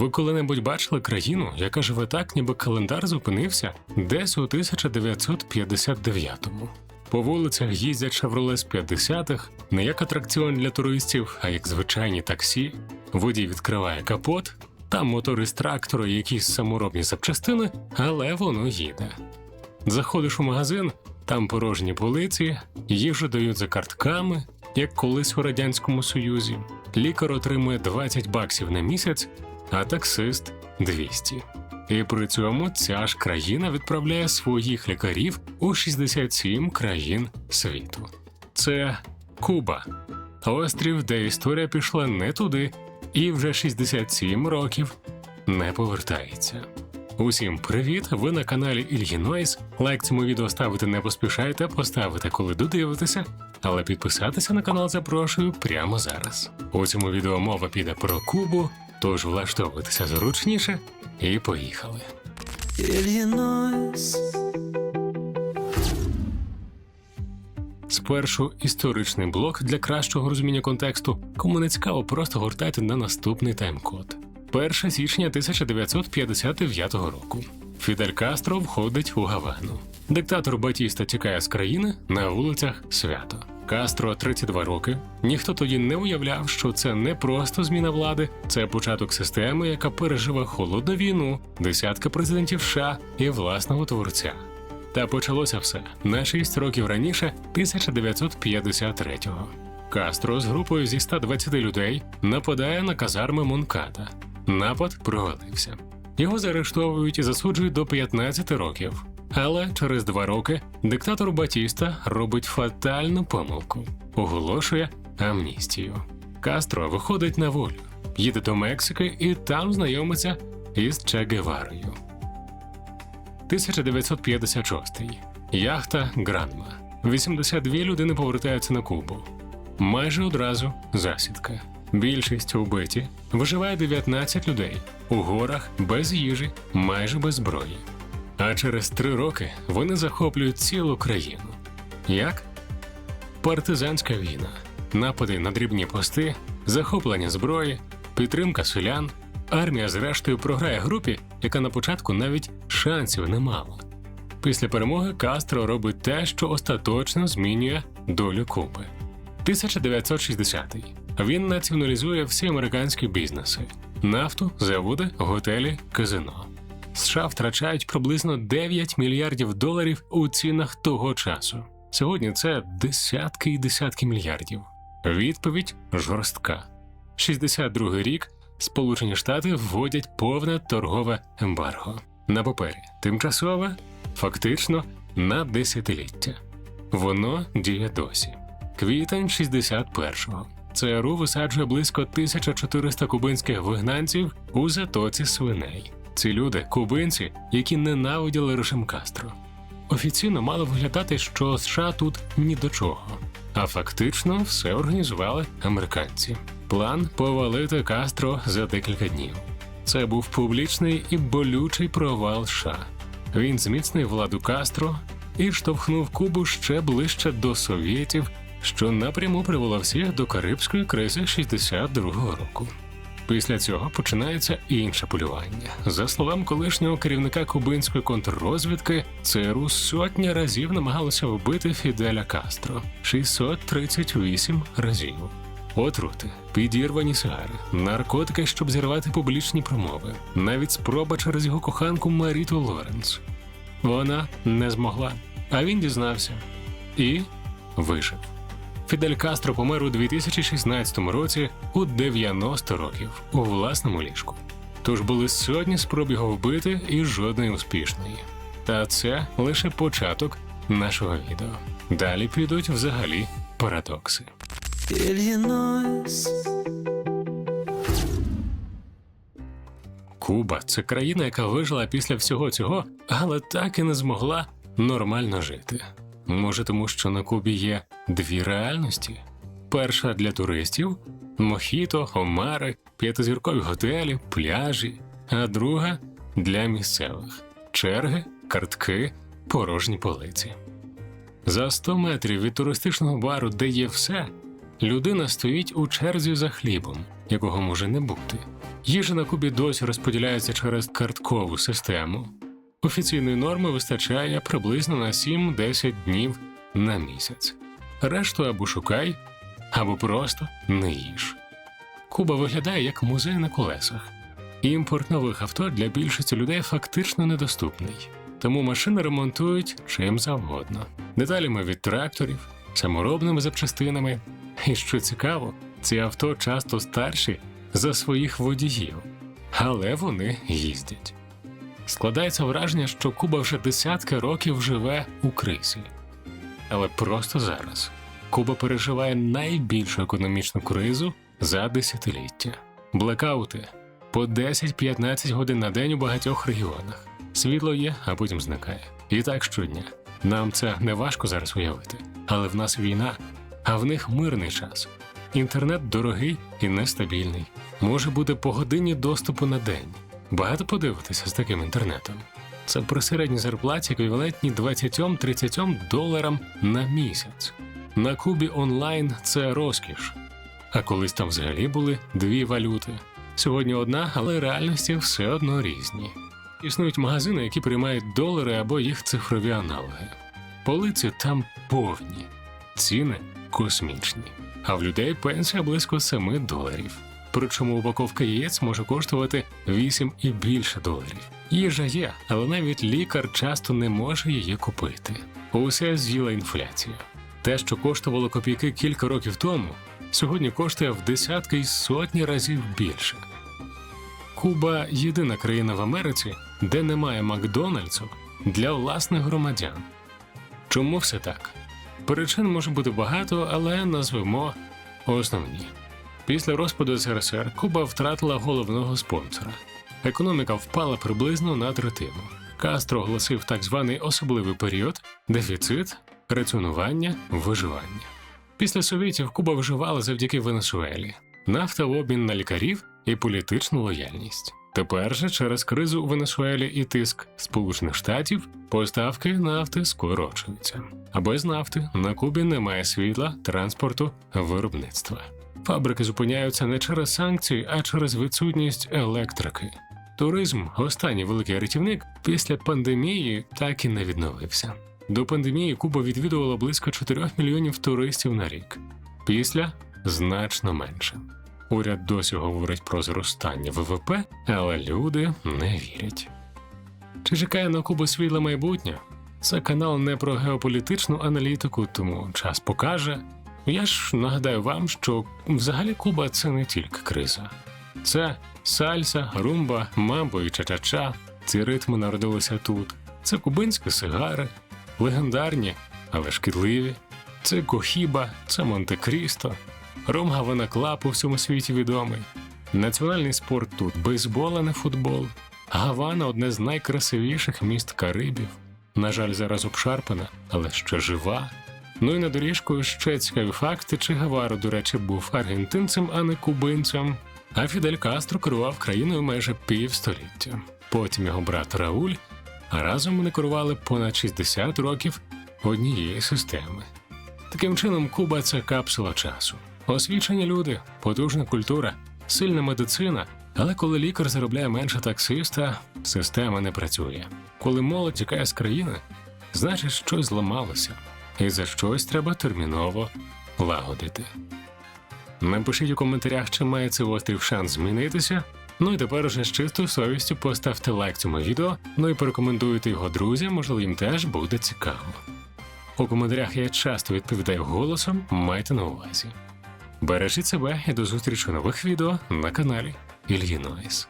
Ви коли-небудь бачили країну, яка живе так, ніби календар зупинився десь у 1959-му? По вулицях їздять шевроле з 50-х, не як атракціон для туристів, а як звичайні таксі. Водій відкриває капот, там мотор із трактора, і якісь саморобні запчастини, але воно їде. Заходиш у магазин, там порожні полиці, їжу дають за картками, як колись у Радянському Союзі. Лікар отримує 20 баксів на місяць, а таксист 200. І при цьому ця ж країна відправляє своїх лікарів у 67 країн світу. Це Куба, острів, де історія пішла не туди, і вже 67 років не повертається. Усім привіт! Ви на каналі Ільгінойс. Лайк цьому відео ставити не поспішайте, поставити, коли додивитеся, але підписатися на канал запрошую прямо зараз. У цьому відео мова піде про Кубу, тож влаштовуйтеся зручніше і поїхали. Ільїнойс, Спершу історичний блок для кращого розуміння контексту, кому не цікаво, просто гортайте на наступний тайм-код. 1 січня 1959 року. Фідель Кастро входить у Гавану. Диктатор Батіста тікає з країни на вулицях свято. Кастро 32 роки. Ніхто тоді не уявляв, що це не просто зміна влади, це початок системи, яка переживе холодну війну, десятки президентів США і власного творця. Та почалося все на 6 років раніше, 1953-го. Кастро з групою зі 120 людей нападає на казарми Монкада. Напад провалився. Його заарештовують і засуджують до 15 років. Але через два роки диктатор Батіста робить фатальну помилку, оголошує амністію. Кастро виходить на волю, їде до Мексики і там знайомиться із Че Геварою. 1956. Яхта Гранма. 82 людини повертаються на Кубу. Майже одразу засідка. Більшість убиті. Виживає 19 людей у горах без їжі, майже без зброї. А через три роки вони захоплюють цілу країну. Як? Партизанська війна, напади на дрібні пости, захоплення зброї, підтримка селян. Армія, зрештою, програє групі, яка на початку навіть шансів не мала. Після перемоги Кастро робить те, що остаточно змінює долю Куби. 1960-й. Він націоналізує всі американські бізнеси: нафту, заводи, готелі, казино. США втрачають приблизно 9 мільярдів доларів у цінах того часу. Сьогодні це десятки і десятки мільярдів. Відповідь жорстка. 62-й рік Сполучені Штати вводять повне торгове ембарго. На папері тимчасове, фактично на десятиліття. Воно діє досі. Квітень 61-го. ЦРУ висаджує близько 1400 кубинських вигнанців у затоці свиней. Ці люди кубинці, які ненавиділи режим Кастро. Офіційно мало виглядати, що США тут ні до чого, а фактично все організували американці. План повалити Кастро за декілька днів. Це був публічний і болючий провал США. Він зміцнив владу Кастро і штовхнув Кубу ще ближче до совєтів, що напряму привело всіх до Карибської кризи 62-го року. Після цього починається інше полювання. За словами колишнього керівника кубинської контррозвідки, ЦРУ сотні разів намагалося вбити Фіделя Кастро 638 разів. Отрути, підірвані сигари, наркотики, щоб зірвати публічні промови, навіть спроба через його коханку Маріту Лоренс. Вона не змогла, а він дізнався і вижив. Фідель Кастро помер у 2016 році у 90 років у власному ліжку. Тож були сотні спроб його вбити і жодної успішної. Та це лише початок нашого відео. Далі підуть взагалі парадокси. Куба це країна, яка вижила після всього цього, але так і не змогла нормально жити. Може, тому що на Кубі є дві реальності: перша для туристів мохіто, омари, п'ятизіркові готелі, пляжі, а друга для місцевих черги, картки, порожні полиці. За 100 метрів від туристичного бару, де є все, Людина стоїть у черзі за хлібом, якого може не бути. Їжа на Кубі досі розподіляється через карткову систему. Офіційної норми вистачає приблизно на 7-10 днів на місяць. Решту або шукай, або просто не їж. Куба виглядає як музей на колесах. Імпорт нових авто для більшості людей фактично недоступний, тому машини ремонтують чим завгодно. Деталями від тракторів, саморобними запчастинами. І що цікаво, ці авто часто старші за своїх водіїв, але вони їздять. Складається враження, що Куба вже десятки років живе у кризі. Але просто зараз Куба переживає найбільшу економічну кризу за десятиліття. Блекаути по 10-15 годин на день у багатьох регіонах. Світло є, а потім зникає. І так щодня. Нам це не важко зараз уявити, але в нас війна, а в них мирний час. Інтернет дорогий і нестабільний. Може бути по годині доступу на день. Багато подивитися з таким інтернетом. Це при середній зарплаті еквівалентні 20-30 доларам на місяць. На Кубі онлайн це розкіш. А колись там взагалі були дві валюти. Сьогодні одна, але реальності все одно різні. Існують магазини, які приймають долари або їх цифрові аналоги. Полиці там повні, ціни космічні, а в людей пенсія близько 7 доларів. Причому упаковка яєць може коштувати 8 і більше доларів. Їжа є, але навіть лікар часто не може її купити. Усе з'їла інфляція. Те, що коштувало копійки кілька років тому, сьогодні коштує в десятки й сотні разів більше. Куба єдина країна в Америці, де немає Макдональдсу для власних громадян. Чому все так? Причин може бути багато, але назвемо основні. Після розпаду СРСР Куба втратила головного спонсора. Економіка впала приблизно на третину. Кастро оголосив так званий особливий період дефіцит, раціонування, виживання. Після совєтів Куба виживала завдяки Венесуелі, нафта обмін на лікарів і політичну лояльність. Тепер же через кризу у Венесуелі і тиск Сполучених Штатів поставки нафти скорочуються. А без нафти на Кубі немає світла, транспорту, виробництва. Фабрики зупиняються не через санкції, а через відсутність електрики. Туризм, останній великий рятівник, після пандемії так і не відновився. До пандемії Куба відвідувала близько 4 мільйонів туристів на рік. Після значно менше. Уряд досі говорить про зростання ВВП, але люди не вірять. Чи чекає на Кубу світле майбутнє? Це канал не про геополітичну аналітику, тому час покаже. Я ж нагадаю вам, що взагалі Куба це не тільки криза. Це сальса, румба, мамбо і ча-ча-ча. Ці ритми народилися тут. Це кубинські сигари, легендарні, але шкідливі. Це Кохіба, це Монте-Крісто, Ром Гавана Клаб у всьому світі відомий. Національний спорт тут бейсбол, а не футбол. Гавана одне з найкрасивіших міст Карибів. На жаль, зараз обшарпана, але ще жива. Ну і на доріжку ще цікаві факти, чи Гаваро, до речі, був аргентинцем, а не кубинцем. А Фідель Кастро керував країною майже півстоліття. Потім його брат Рауль, а разом вони керували понад 60 років однієї системи. Таким чином, Куба це капсула часу. Освічені люди, потужна культура, сильна медицина. Але коли лікар заробляє менше таксиста, система не працює. Коли молодь тікає з країни, значить щось зламалося, і за щось треба терміново лагодити. Напишіть у коментарях, чи має цей острів шанс змінитися. Ну і тепер уже з чистою совістю поставте лайк цьому відео, ну і порекомендуйте його друзям, можливо, їм теж буде цікаво. У коментарях я часто відповідаю голосом, майте на увазі. Бережіть себе і до зустрічі нових відео на каналі Ільїнойс.